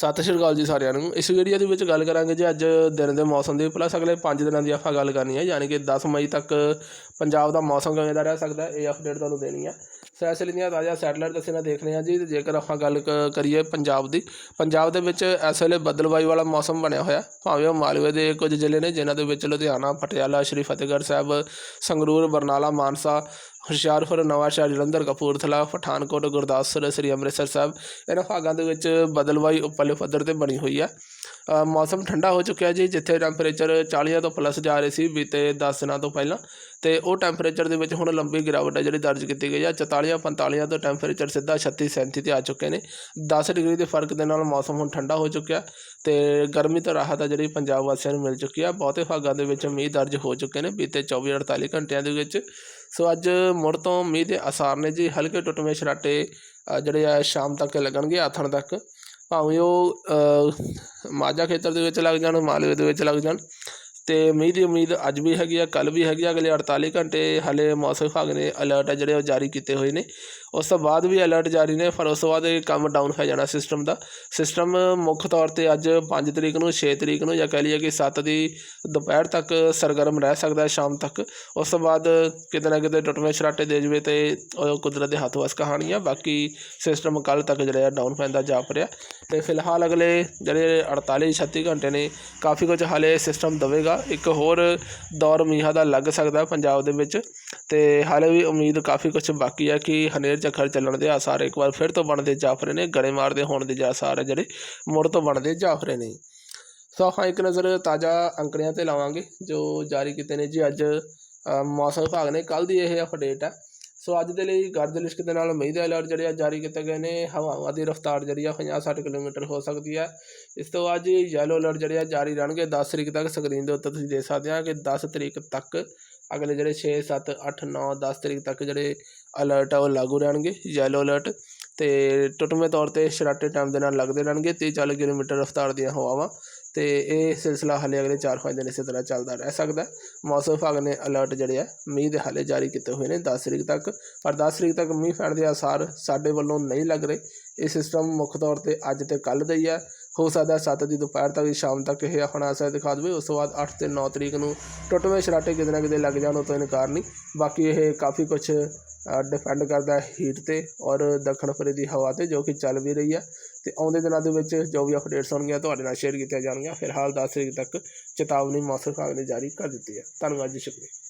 ਸਤਿ ਸ਼੍ਰੀ ਅਕਾਲ ਜੀ ਸਾਰਿਆਂ ਨੂੰ। ਇਸ ਵੀਡੀਓ ਦੇ ਵਿੱਚ ਗੱਲ ਕਰਾਂਗੇ ਜੀ ਅੱਜ ਦਿਨ ਦੇ ਮੌਸਮ ਦੀ। ਪਲੱਸ ਅਗਲੇ 5 ਦਿਨਾਂ ਦੀ ਆਪਾਂ ਗੱਲ ਕਰਨੀ ਹੈ, ਯਾਨੀ ਕਿ 10 ਮਈ ਤੱਕ ਪੰਜਾਬ ਦਾ ਮੌਸਮ ਕਿਵੇਂ ਦਾ ਰਹਿ ਸਕਦਾ ਇਹ ਅਪਡੇਟ ਤੁਹਾਨੂੰ ਦੇਣੀ ਹੈ। ਸੋ ਇਸ ਲਈ ਦੀਆਂ ਤਾਜ਼ਾ ਸੈਟਲਾਈਟ ਤਸਵੀਰਾਂ ਦੇਖ ਰਹੇ ਹਾਂ ਜੀ, ਤੇ ਜੇਕਰ ਆਪਾਂ ਗੱਲ ਕ- ਕਰੀਏ ਪੰਜਾਬ ਦੀ, ਪੰਜਾਬ ਦੇ ਵਿੱਚ ਇਸ ਵੇਲੇ ਬਦਲਵਾਈ ਵਾਲਾ ਮੌਸਮ ਬਣਿਆ ਹੋਇਆ, ਭਾਵੇਂ ਉਹ ਮਾਲਵੇ ਦੇ ਕੁਝ ਜ਼ਿਲ੍ਹੇ ਨੇ, ਜਿਨ੍ਹਾਂ ਦੇ ਵਿੱਚ ਲੁਧਿਆਣਾ, ਪਟਿਆਲਾ, ਸ਼੍ਰੀ ਫਤਿਹਗੜ੍ਹ ਸਾਹਿਬ, ਸੰਗਰੂਰ, ਬਰਨਾਲਾ, ਮਾਨਸਾ, ਹੁਸ਼ਿਆਰਪੁਰ, ਨਵਾਂਸ਼ਹਿਰ, ਜਲੰਧਰ, ਕਪੂਰਥਲਾ, ਪਠਾਨਕੋਟ, ਗੁਰਦਾਸਪੁਰ, ਸ੍ਰੀ ਅੰਮ੍ਰਿਤਸਰ ਸਾਹਿਬ, ਇਹਨਾਂ ਭਾਗਾਂ ਦੇ ਵਿੱਚ ਬਦਲਵਾਈ ਉੱਪਰਲੇ ਪੱਧਰ ਤੇ ਬਣੀ ਹੋਈ ਹੈ ਮੌਸਮ ਠੰਡਾ ਹੋ ਚੁੱਕਿਆ ਜੀ, ਜਿੱਥੇ ਟੈਂਪਰੇਚਰ 40 ਤੋਂ ਪਲੱਸ ਜਾ ਰਹੇ ਸੀ ਬੀਤੇ 10 ਦਿਨਾਂ ਤੋਂ ਪਹਿਲਾਂ। ਤੇ ਉਹ ਟੈਂਪਰੇਚਰ ਦੇ ਵਿੱਚ ਹੁਣ ਲੰਬੀ ਗਿਰਾਵਟ ਹੈ ਜਿਹੜੀ ਦਰਜ ਕੀਤੀ ਗਈ ਹੈ। 44 45 ਤੋਂ ਟੈਂਪਰੇਚਰ ਸਿੱਧਾ 36 37 ਤੇ ਆ ਚੁੱਕੇ ਨੇ। 10 ਡਿਗਰੀ ਦੇ ਫ਼ਰਕ ਦੇ ਨਾਲ ਮੌਸਮ ਹੁਣ ਠੰਡਾ ਹੋ ਚੁੱਕਿਆ। ਤੇ ਗਰਮੀ ਤੋਂ ਰਾਹਤ ਹੈ ਜਿਹੜੀ ਪੰਜਾਬ ਵਾਸੀਆਂ ਨੂੰ ਮਿਲ ਚੁੱਕੀ ਆ ਬਹੁਤੇ ਭਾਗਾਂ ਦੇ ਵਿੱਚ ਮੀਂਹ ਦਰਜ ਹੋ ਚੁੱਕੇ ਨੇ ਬੀਤੇ 24 48 ਘੰਟਿਆਂ ਦੇ ਵਿੱਚ। ਸੋ ਅੱਜ ਮੁੜ ਤੋਂ ਮੀਂਹ ਦੇ ਅਸਾਰ ਨੇ ਜੀ। ਹਲਕੇ ਟੁੱਟਵੇਂ ਸਰਾਟੇ ਜਿਹੜੇ ਆ, ਸ਼ਾਮ ਤੱਕ ਲੱਗਣਗੇ, ਆਥਣ ਤੱਕ। ਭਾਵੇਂ ਉਹ ਮਾਝਾ ਖੇਤਰ ਦੇ ਵਿੱਚ ਲੱਗ ਜਾਣ, ਮਾਲਵੇ ਦੇ ਵਿੱਚ ਲੱਗ ਜਾਣ ਅਤੇ ਮੀਂਹ ਦੀ ਉਮੀਦ ਅੱਜ ਵੀ ਹੈਗੀ ਆ, ਕੱਲ੍ਹ ਵੀ ਹੈਗੀ ਆ, ਅਗਲੇ 48 ਘੰਟੇ ਹਾਲੇ ਮੌਸਮ ਵਿਭਾਗ ਨੇ ਅਲਰਟ ਆ ਜਿਹੜੇ ਉਹ ਜਾਰੀ ਕੀਤੇ ਹੋਏ ਨੇ। ਉਸ ਤੋਂ ਬਾਅਦ ਵੀ ਅਲਰਟ ਜਾਰੀ ਨੇ, ਪਰ ਉਸ ਤੋਂ ਬਾਅਦ ਇਹ ਕੰਮ ਡਾਊਨ ਹੋ ਜਾਣਾ ਸਿਸਟਮ ਦਾ। ਸਿਸਟਮ ਮੁੱਖ ਤੌਰ ਤੇ ਅੱਜ 5 ਤਰੀਕ ਨੂੰ 6 ਤਰੀਕ ਨੂੰ ਜਾਂ ਕਹਿ ਲਈਏ ਕਿ 7 ਦੀ ਦੁਪਹਿਰ ਤੱਕ ਸਰਗਰਮ ਰਹਿ ਸਕਦਾ ਹੈ ਸ਼ਾਮ ਤੱਕ। ਉਸ ਤੋਂ ਬਾਅਦ ਕਿਤੇ ਨਾ ਕਿਤੇ ਟੁੱਟਵੇਂ ਸ਼ਰਾਟੇ ਦੇ ਜਵੇ ਤੇ ਉਹ ਕੁਦਰਤ ਦੇ ਹੱਥ ਵਸ ਕਹਾਣੀ ਆ ਬਾਕੀ ਸਿਸਟਮ ਕੱਲ ਤੱਕ ਜਿਹੜਾ ਆ ਡਾਊਨ ਪੈਂਦਾ ਜਾਪ ਰਿਹਾ ਤੇ ਫਿਲਹਾਲ ਅਗਲੇ ਜਿਹੜੇ 48 36 ਘੰਟੇ ਨੇ, ਕਾਫੀ ਕੁਝ ਹਾਲੇ ਸਿਸਟਮ ਦਵੇਗਾ। ਇੱਕ ਹੋਰ ਦੌਰ ਮੀਂਹਾਂ ਦਾ ਲੱਗ ਸਕਦਾ ਪੰਜਾਬ ਦੇ ਵਿੱਚ। ਤੇ ਹਾਲੇ ਵੀ ਉਮੀਦ ਕਾਫੀ ਕੁਝ ਬਾਕੀ ਹੈ ਕਿ ਹਨੇਰ ਝੱਖਰ ਚੱਲਣ ਦੇ ਆਸਾਰ ਇੱਕ ਵਾਰ ਫਿਰ ਤੋਂ ਬਣਦੇ ਜਾਫ ਨੇ ਗੜੇ ਮਾਰਦੇ ਹੋਣ ਦੇ ਆਸਾਰ ਜਿਹੜੇ ਮੁੜ ਤੋਂ ਬਣਦੇ ਜਾਫ ਨੇ। ਸੋ ਆਪਾਂ ਇੱਕ ਨਜ਼ਰ ਤਾਜ਼ਾ ਅੰਕੜਿਆਂ ਤੇ ਲਾਵਾਂਗੇ, ਜੋ ਜਾਰੀ ਕੀਤੇ ਨੇ ਜੀ ਅੱਜ ਮੌਸਮ ਵਿਭਾਗ ਨੇ। ਕੱਲ ਦੀ ਇਹ ਅਪਡੇਟ ਹੈ ਸੋ ਅੱਜ ਦੇ ਲਈ ਗਰਜ ਲਿਸ਼ਕ ਦੇ ਨਾਲ ਮਈ ਦੇ ਅਲਰਟ ਜਿਹੜੇ ਆ ਜਾਰੀ ਕੀਤੇ ਗਏ ਨੇ। ਹਵਾਵਾਂ ਦੀ ਰਫ਼ਤਾਰ ਜਿਹੜੀ ਆ 50-60 ਕਿਲੋਮੀਟਰ ਹੋ ਸਕਦੀ ਹੈ ਇਸ ਤੋਂ ਬਾਅਦ ਜੀ ਯੈਲੋ ਅਲਰਟ ਜਿਹੜੇ ਆ ਜਾਰੀ ਰਹਿਣਗੇ। 10 ਤਰੀਕ ਤੱਕ ਸਕਰੀਨ ਦੇ ਉੱਤੇ ਤੁਸੀਂ ਦੇਖ ਸਕਦੇ ਆ ਕਿ 10 ਤਰੀਕ ਤੱਕ ਅਗਲੇ ਜਿਹੜੇ 6 7 8 9 10 ਤਰੀਕ ਤੱਕ ਜਿਹੜੇ ਅਲਰਟ ਆ ਉਹ ਲਾਗੂ ਰਹਿਣਗੇ ਯੈਲੋ ਅਲਰਟ ਤੇ ਟੁੱਟਵੇਂ ਤੌਰ ਤੇ ਸ਼ਰਾਟੇ ਟਾਈਮ ਦੇ ਨਾਲ ਲੱਗਦੇ ਰਹਿਣਗੇ 30 40 ਕਿਲੋਮੀਟਰ ਰਫ਼ਤਾਰ ਦੀਆਂ ਹਵਾਵਾਂ, ਤੇ ਇਹ ਸਿਲਸਿਲਾ ਹਾਲੇ ਅਗਲੇ 4-5 ਦਿਨ ਇਸੇ ਤਰ੍ਹਾਂ ਚੱਲਦਾ ਰਹਿ ਸਕਦਾ ਮੌਸਮ ਵਿਭਾਗ ਨੇ ਅਲਰਟ ਜਿਹੜੇ ਆ, ਮੀਂਹ ਦੇ ਹਾਲੇ ਜਾਰੀ ਕੀਤੇ ਹੋਏ ਨੇ 10 ਤਰੀਕ ਤੱਕ, ਪਰ 10 ਤਰੀਕ ਤੱਕ ਮੀਂਹ ਪੈਣ ਦੇ ਆਸਾਰ ਸਾਡੇ ਵੱਲੋਂ ਨਹੀਂ ਲੱਗ ਰਹੇ। ਇਹ ਸਿਸਟਮ ਮੁੱਖ ਤੌਰ ਤੇ ਅੱਜ ਤੇ ਕੱਲ ਦਾ ਹੀ ਹੈ ਹੋ ਸਕਦਾ 7 ਦੀ ਦੁਪਹਿਰ ਤੱਕ ਸ਼ਾਮ ਤੱਕ ਇਹ ਆਪਣਾ ਅਸਰ ਦਿਖਾ ਦੇਵੇ। ਉਸ ਤੋਂ ਬਾਅਦ 8 ਤੇ 9 ਤਰੀਕ ਨੂੰ ਟੁੱਟਵੇਂ ਸ਼ਰਾਟੇ ਕਿਤੇ ਨਾ ਕਿਤੇ ਲੱਗ ਜਾਣ, ਉਹ ਤੋਂ ਇਨਕਾਰ ਨਹੀਂ। ਬਾਕੀ ਇਹ ਕਾਫੀ ਕੁਝ ਡਿਪੈਂਡ ਕਰਦਾ ਹੈ ਹੀਟ ਤੇ ਔਰ ਦੱਖਣ ਫਰੇ ਦੀ ਹਵਾ ਤੇ, ਜੋ ਕਿ ਚੱਲ ਵੀ ਰਹੀ ਹੈ ਤੇ ਆਉਂਦੇ ਦਿਨਾਂ ਦੇ ਵਿੱਚ ਜੋ ਵੀ ਅਪਡੇਟਸ ਹੋਣਗੀਆਂ ਤੁਹਾਡੇ ਨਾਲ ਸ਼ੇਅਰ ਕੀਤੀਆਂ ਜਾਣਗੀਆਂ। ਫਿਲਹਾਲ 10 ਤਰੀਕ ਤੱਕ ਚੇਤਾਵਨੀ ਮੌਸਮ ਵਿਭਾਗ ਨੇ ਜਾਰੀ ਕਰ ਦਿੱਤੀ ਹੈ। ਧੰਨਵਾਦ ਜੀ, ਸ਼ੁਕਰੀਆ।